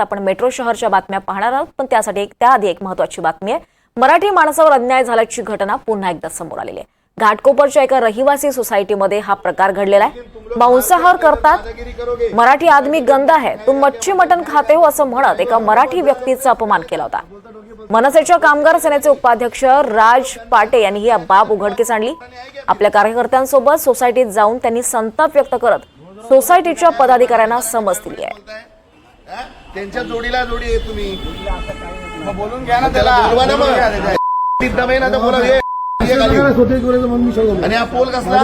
आपण मेट्रो शहरच्या बातम्या पाहणार आहोत पण त्यासाठी एक त्याआधी एक महत्वाची बातमी आहे. मराठी माणसावर अन्याय झाल्याची घटना पुन्हा एकदा समोर आलेली आहे. घाटकोपरच्या एका रहिवासी सोसायटीमध्ये हा प्रकार घडलेला आहे. मांसाहार करतात. मराठी आदमी गंद आहे. तू मच्छी मटण खाते हो असं म्हणत एका मराठी व्यक्तीचा अपमान केला होता. मनसेच्या कामगार सेनेचे उपाध्यक्ष राज पाटे यांनी ही बाब उघडकीस आणली. आपल्या कार्यकर्त्यांसोबत सोसायटीत जाऊन त्यांनी संताप व्यक्त करत सोसायटीच्या पदाधिकाऱ्यांना समज दिली आहे. त्यांच्या जोडीला जोडी आहे तुम्ही. मग बोलून घ्या ना त्याला बोलवा ना मग. आहे ना तर बोला हे. आणि हा पोल कसला.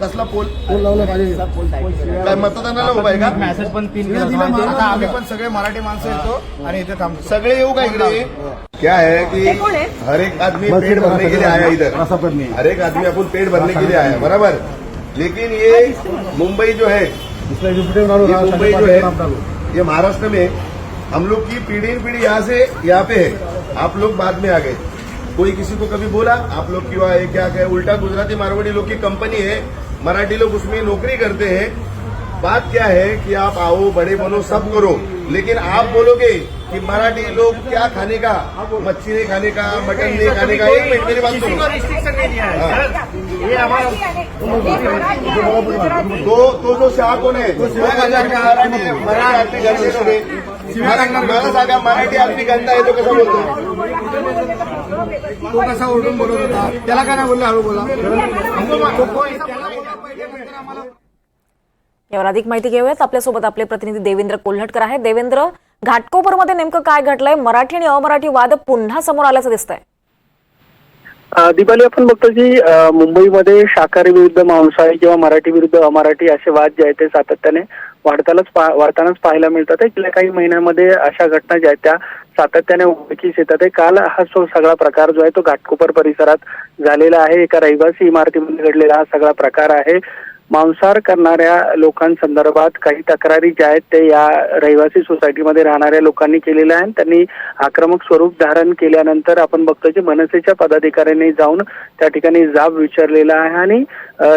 कसला पोल? फोन लावला पाहिजे. काय मतदानाला उभा आहे का? मेसेज पण तीन आम्ही पण सगळे मराठी माणसं येतो आणि इथे थांबतो. सगळे येऊ का इकडे? क्या है कि हर एक आदमी पेट भरने के लिए आया इधर। हर एक आदमी अपन पेट भरने के लिए आया बराबर? लेकिन ये मुंबई जो है मुंबई जो है। ये महाराष्ट्र में हम लोग की पीढ़ी पीढ़ी यहाँ से यहाँ पे है। आप लोग बाद में आ गए। कोई किसी को कभी बोला, आप लोग क्यों आए क्या क्या उल्टा गुजराती मारवाड़ी लोग की कंपनी है। मराठी लोग उसमें नौकरी करते हैं। बात क्या है कि आप आओ, बड़े बनो, सब करो। लेकिन आप बोलोगे कि मराठी लोग क्या खाने का मच्छी नहीं खाने का मटन नहीं खाने का एक मिनट मेरी बात सुनो रिस्ट्रिक्शन नहीं दिया है ये हमारा तो तो जो शाह कोण आहे मराठी. मला सांगा मराठी आदमी गंदा आहे तो कसा बोलतो तो कसा ओरडून बोलत होता त्याला काय नाही बोलला हळू बोला तो कोण- त्याला बोलला पहिले, नंतर आम्हाला यावर अधिक माहिती घेऊयात. आपल्यासोबत आपले प्रतिनिधी देवेंद्र कोल्हटकर आहेत. देवेंद्र घाटकोपरमध्ये नेमकं काय घडलंय? मराठी आणि अमराठी वाद पुन्हा समोर आल्याचं दिसतंय. दिपाली आपण बघतो की मुंबईमध्ये शाकाहारी विरुद्ध मांसाहारी किंवा मराठी विरुद्ध अमराठी असे वाद जे आहेत ते सातत्याने वाढतानाच वाढतानाच पाहायला मिळतात. गेल्या काही महिन्यांमध्ये अशा घटना ज्या आहेत त्या सातत्याने उघडकीस येतात. आहे. काल हा जो सगळा प्रकार जो आहे तो घाटकोपर परिसरात झालेला आहे. एका रहिवासी इमारतीमध्ये घडलेला हा सगळा प्रकार आहे. मांसाहार करणाऱ्या लोकांसंदर्भात काही तक्रारी ज्या आहेत ते या रहिवासी सोसायटीमध्ये राहणाऱ्या लोकांनी केलेल्या आहेत. त्यांनी आक्रमक स्वरूप धारण केल्यानंतर आपण बघतो की मनसेच्या पदाधिकाऱ्यांनी जाऊन त्या ठिकाणी जाब विचारलेला आहे आणि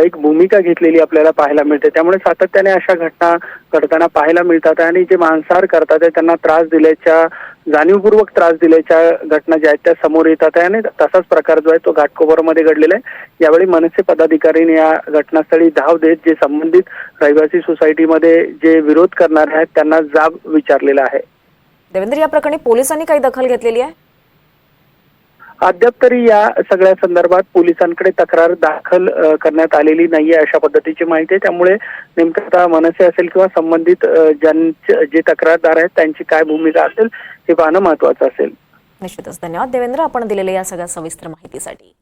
एक भूमिका घेतलेली आपल्याला पाहायला मिळते. त्यामुळे सातत्याने अशा घटना घडताना पाहायला मिळतात आणि जे मांसाहार करतात त्यांना त्रास दिल्याच्या जाणीवपूर्वक त्रास दिल्याच्या घटना ज्या आहेत त्या समोर येतात आहे आणि तसाच प्रकार जो आहे तो घाटकोपरमध्ये घडलेला आहे. यावेळी मनसे पदाधिकाऱ्यांनी या घटनास्थळी धाव देत जे संबंधित रहिवासी सोसायटीमध्ये जे विरोध करणारे आहेत त्यांना जाब विचारलेला आहे. देवेंद्र या प्रकरणी पोलिसांनी काही दखल घेतलेली आहे? अद्याप तरी या सगळ्या संदर्भात पोलिसांकडे तक्रार दाखल करण्यात आलेली नाहीये अशा पद्धतीची माहिती आहे. त्यामुळे नेमकं आता मनसे असेल किंवा संबंधित ज्यांचे जे तक्रारदार आहेत त्यांची काय भूमिका असेल हे पाहणं महत्वाचं असेल. निश्चितच. धन्यवाद देवेंद्र. आपण दिलेल्या या सगळ्या सविस्तर माहितीसाठी.